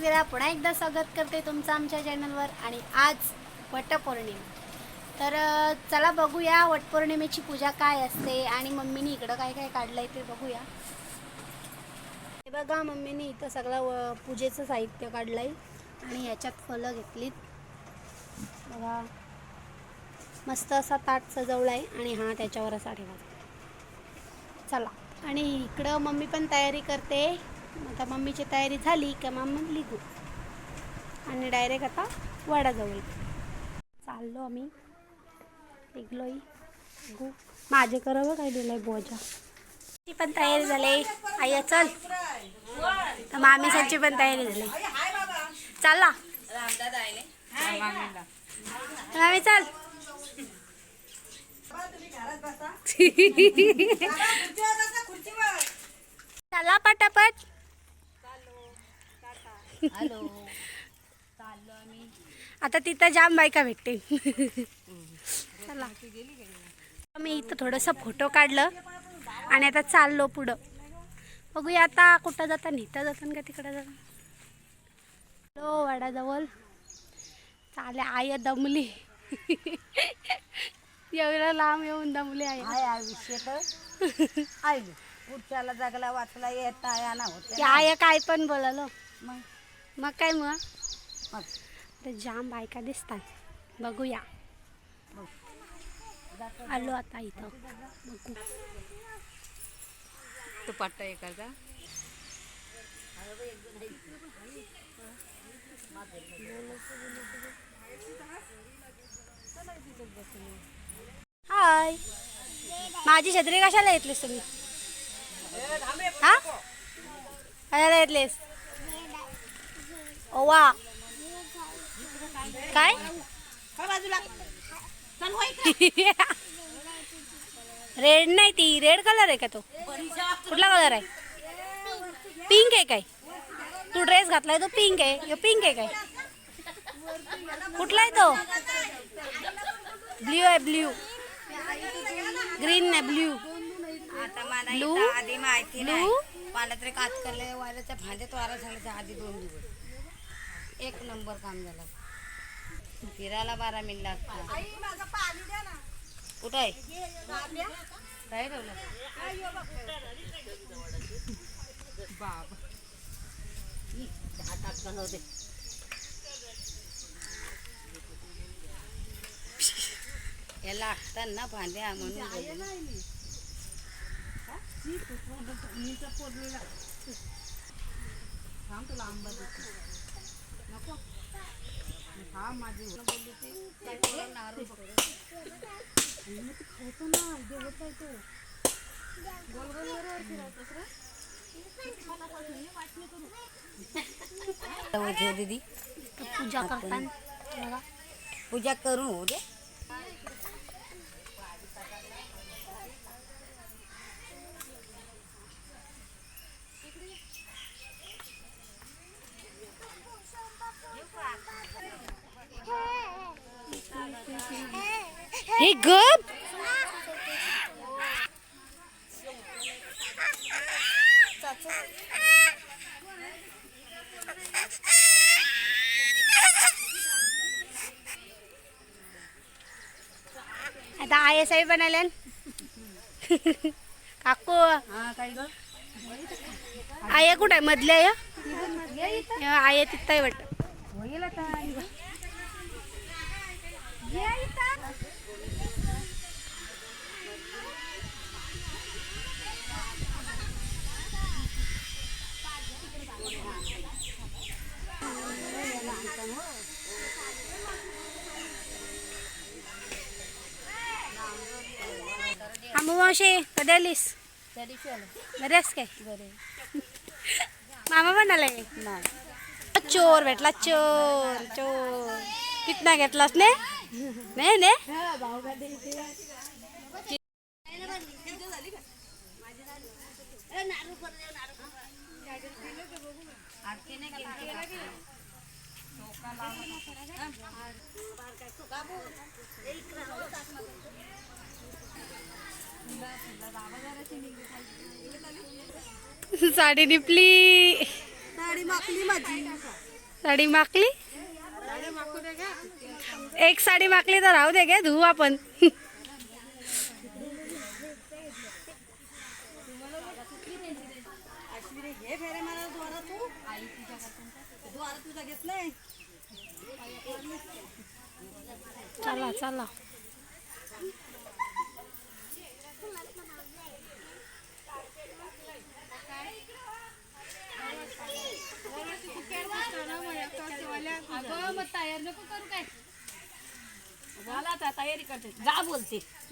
वेळा पुन्हा एकदा स्वागत करते तुमचं आमच्या चॅनलवर आणि आज वटपौर्णिमा. तर चला बघूया वटपौर्णिमेची पूजा काय असते आणि मम्मीने इकडं काय काय काढलंय ते बघूया. हे बघा मम्मीने इथं सगळं व- पूजेचं साहित्य काढलंय आणि ह्याच्यात फलं घेतलीत. बघा मस्त असा ताट सजवलाय आणि हा त्याच्यावर असा ठेवा चला. आणि इकडं मम्मी पण तयारी करते. आता मम्मीची तयारी झाली का मग मग आणि डायरेक्ट आता वाडाजवळ. चाललो आम्ही. निघलोय. गु माझे करावं काय दिलंय बोजा. ती पण तयारी झाली. आई चल. तर मामीसांची पण तयारी झाली. चालला मामी चल. चला पटापट. आता तिथं जाम बायका भेटते चला. मी इथं थोडंसं फोटो काढलं आणि आता चाललो पुढं. बघूया आता कुठं जाता इथं जातं का तिकडं जाता? हो वाडाजवळ चाले आय दमली. एवढं लांब येऊन दमली आहे आयुष्य तर. आईली पुढच्याला जगला वाचला येता या ना होते. की आय काय पण बोलालो मग? मग काय मग? तर जाम बायका दिसतात. बघूया. आलो आता इथं. बघू. तू पट्टा एखादा हाय. माझी छत्री कशाला येतलीस तुम्ही? हा? कशाला येतलीस? ओवा काय रेड नाही ती रेड कलर आहे का तो. कुठला कलर आहे? पिंक आहे काय? तू ड्रेस घातलाय तो पिंक आहे. पिंक आहे काय? कुठला आहे तो? ब्ल्यू आहे ब्ल्यू ग्रीन नाही ब्ल्यू आता मला? इथं आधी माहिती नाही. Blue? मला तरी कात करले वाऱ्याच्या भांड्यात वारा झाल्याच्या आधी दोन दिवस. एक नंबर काम झालं. फिरायला बारा मिनिट लागतात कुठं आहे? काय ठेवलं? बाबा टाकलं नव्हते याला लागतात ना भांड्या म्हणून बोलले ना. थांब तुला आंबा दीदी पूजा बघा पूजा करून होऊ दे गप. आता आय एस आय बनायला काकू. हा आय कुठं आहे? मधल्या आय आय तिथं आहे वाटतं. मावशी कधी आलीस तरी आहेस काय? बरे मामा पण चोर भेटला चोर चोर. कितना घेतलास ने? नाही ने? आरती नाही साडी निपली. साडी मापली माझी. साडी माकली? एक साडी माकली तर राहू दे गे धुवू आपण. चला चला झाला आता तयारी करते जा बोलते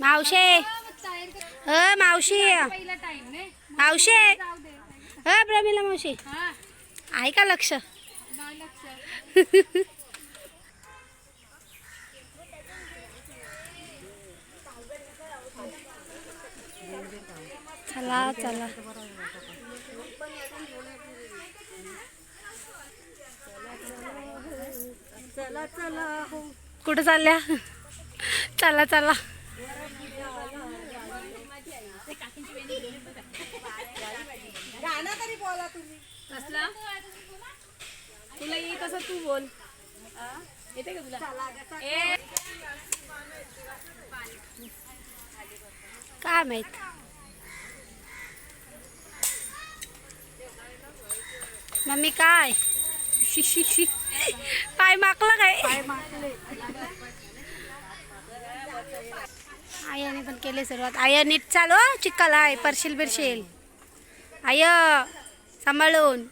मावशे. अ मावशी. मावशे. अ प्रमिला मावशी. आहे का लक्ष. चला चला. चला चला. हो कुठं चालल्या? चला चला. गाणं तरी बोला तुम्ही. कसला? तुला येईल तसं तू बोल. येते का तुला? ए. काय माहीत? मम्मी काय? शी शी शी. पाय माकला काय? आयाने पण केले सुरुवात. आय नीट चालू हं, चिक्कल आहे परशील बिरशील आय सांभाळून.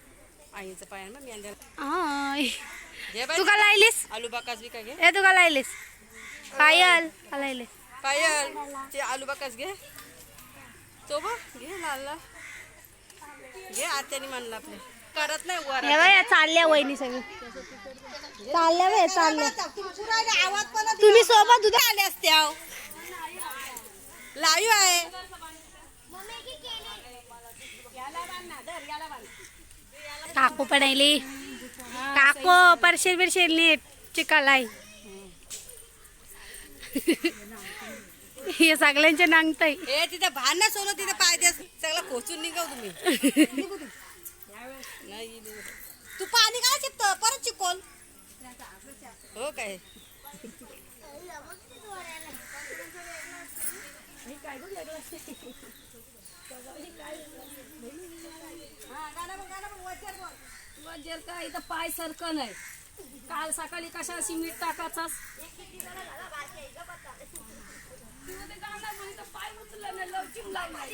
आईचं पाय आय. घे तू का लायलीस? आलू बाकास बी का घे? ए तू का लायलीस? पायल का लायलीस? पायल. ते आलू बाकास घे. चोबा घे लाल लाल घे आत्याने म्हणलं आपले. करत नाही वर हे बघ, चालल्या वहिनी सगळी. चालल्या बाई चालल्या. तुम्ही सोबत उद्या आले असते आहो लाईव्ह आहे. काकू पण आली काकू परशील बिरशील नीट चिकल आहे हे सगळ्यांचे नांगताय. ए तिथे भांडणं सोनं तिथे पाय दे सगळं खोचून निघाव तुम्ही. नाही. तू पाणी काय शिकतो परत शिकवल. हो काय? का इथं पाय सरकन आहे काल सकाळी कशाशी मीठ टाकायचास? पाय उचललं नाही लवचिंग लागला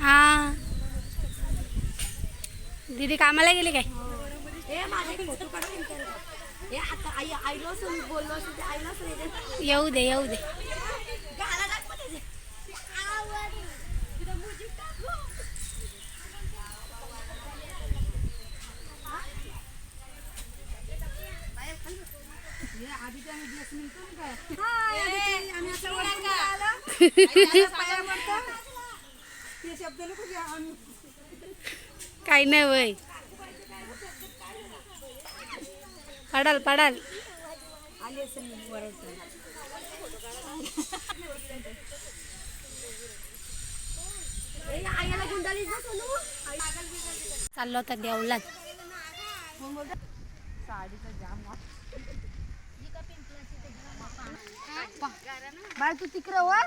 हा. दीदी कामाला गेली काय? येऊ दे येऊ दे. काही नाही वय. पडाल पडाल. चाललो होता देवलात. बाय तू तिकडं वर.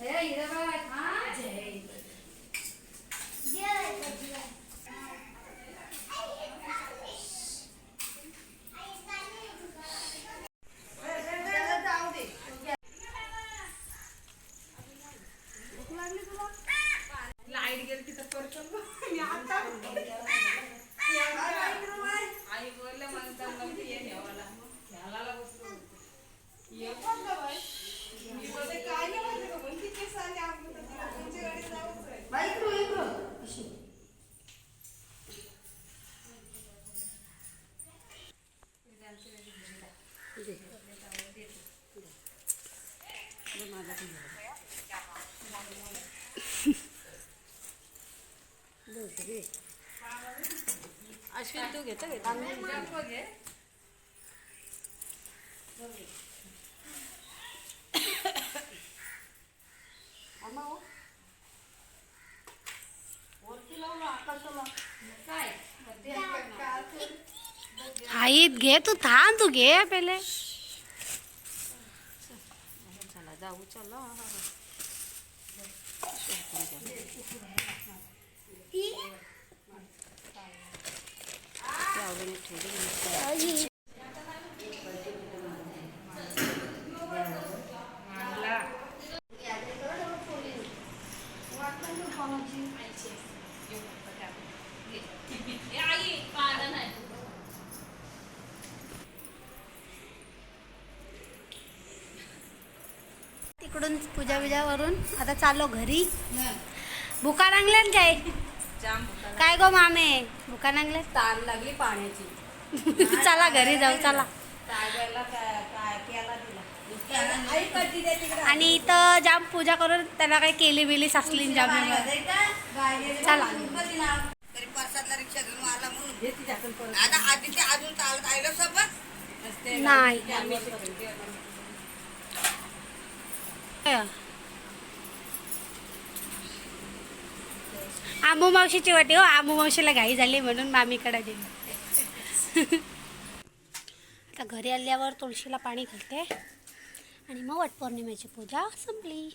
लाईट अश्विन तू घेतो जांभूळ घे. आई घे तू थांब तू घे पहिले चला जाऊ चला आवडीने ठेवली. तिकडून पूजा बिजा वरून आता चाललो घरी. भुका लागल्या काय गो मामे? भुका लागल्या ताण लागली पाण्याची. चला घरी जाऊ चला. कागदाला काय काय केला तिला आई कधी दे तिकडे. आणि इथं जाम पूजा करून त्याला काही केली बिली सासली जाम चला. तरी परसातला रिक्षा घेऊन आला म्हणून. आता आधी ते अजून चालत आलं सोबत? नाही. आंबू मावशीची वाटी हो आंबू मावशीला घाई झाली म्हणून मामीकडे गेली. आता घरी आल्यावर तुळशीला पाणी घालते. आणि मग वटपौर्णिमेची पूजा संपली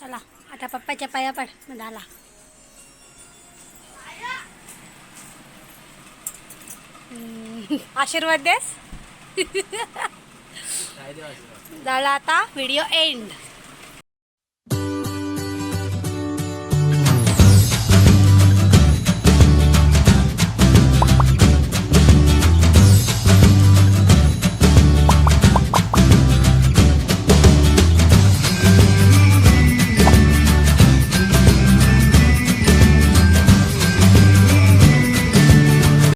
चला आता पप्पाच्या पाया पड. मग झाला हम्म, आशीर्वाद देस. झाला आता व्हिडिओ एंड.